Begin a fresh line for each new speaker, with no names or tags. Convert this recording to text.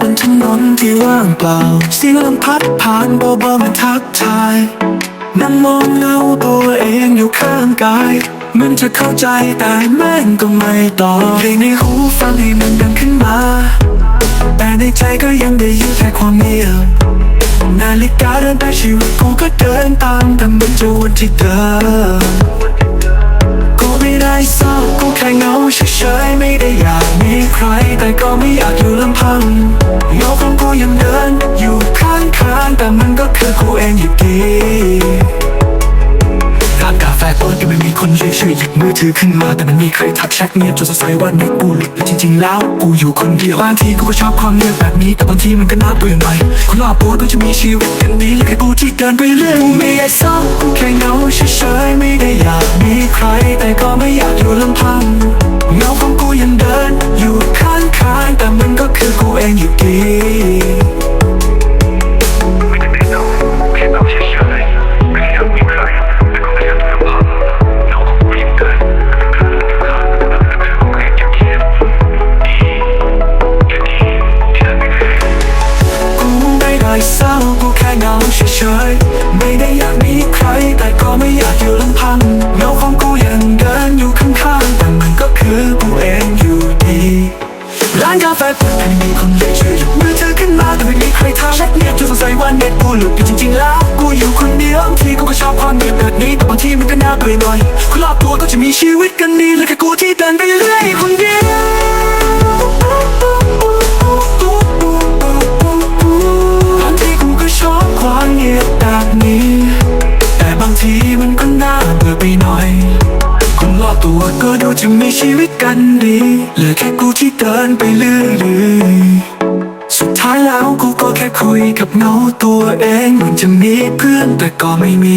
บนถนนที่ว่างเปล่าเสียงลมพัดผ่านเบาๆมาทักทายนั่งมองเงาตัวเองอยู่ข้างกาย มันจะเข้าใจแต่แม่งก็ไม่ตอบเพลงในหูฟังให้มันดังขึ้นมา แต่ในใจก็ยังได้ยินแค่ความเงียบนาฬิกาเดินไปชีวิตกูก็เดินตามแต่มันจะวนที่เดิมกูไม่ได้เศร้ากูแค่เหงาเฉยๆไม่ได้อยากมีใคร แต่ก็ไม่อยากอยู่ลำพังโยกของกูยังเดิน อยู่ข้างๆแต่มันก็คือกูเองอยู่ดีร้านกาแฟเปิดก็ไม่มีคนเฉยๆหยิบมือถือขึ้นมา แต่มันมีใครทักแชทเงียบจนสงสัยว่านี่กูหลุดและจริงๆ แล้วกูอยู่คนเดียวบางทีกูก็ชอบความเงียบแบบนี้ แต่บางทีมันก็น่าเบื่อหน่อยคนรอบตัวก็จะมีชีวิตกันดีแค่กูที่เดินไปเรื่อยกูไม่ได้เศร้ากูแค่เหงาเฉยๆไม่ได้อยากมีใคร แต่ก็ไม่อยากอยู่ลำพังเงาของกูยังเดิน
ไม่เศ
ร้ากูแค่เหงาเฉยๆ ไม่ได้อยากมีใคร แต่ก็ไม่อยากอยู่ลำพังเงาของกูยังเดินอยู่ข้างๆ แต่มันก็คือกูเองอยู่ดีร้านกาแฟเปิดไม่มีคนเลยช่วยหยิบมือถือขึ้นมาแต่ไม่มีใครทักแชทเงียบจนสงสัยว่าเน็ตกูหลุดอยู่จริงๆแล้วกูอยู่คนเดียวบางทีกูก็ชอบความเงียบแบบนี้แต่บางทีมันก็น่าเบื่อหน่อยคนรอบตัวก็จะมีชีวิตกันดีเลยแค่กูที่เดินไปเรื่อยคนเดียว ก็ดูจะมีชีวิตกันดีเหลือแค่กูที่เดินไปเรื่อยๆสุดท้ายแล้วกูก็แค่คุยกับเงาตัวเองเหมือนจะมีเพื่อนแต่ก็ไม่มี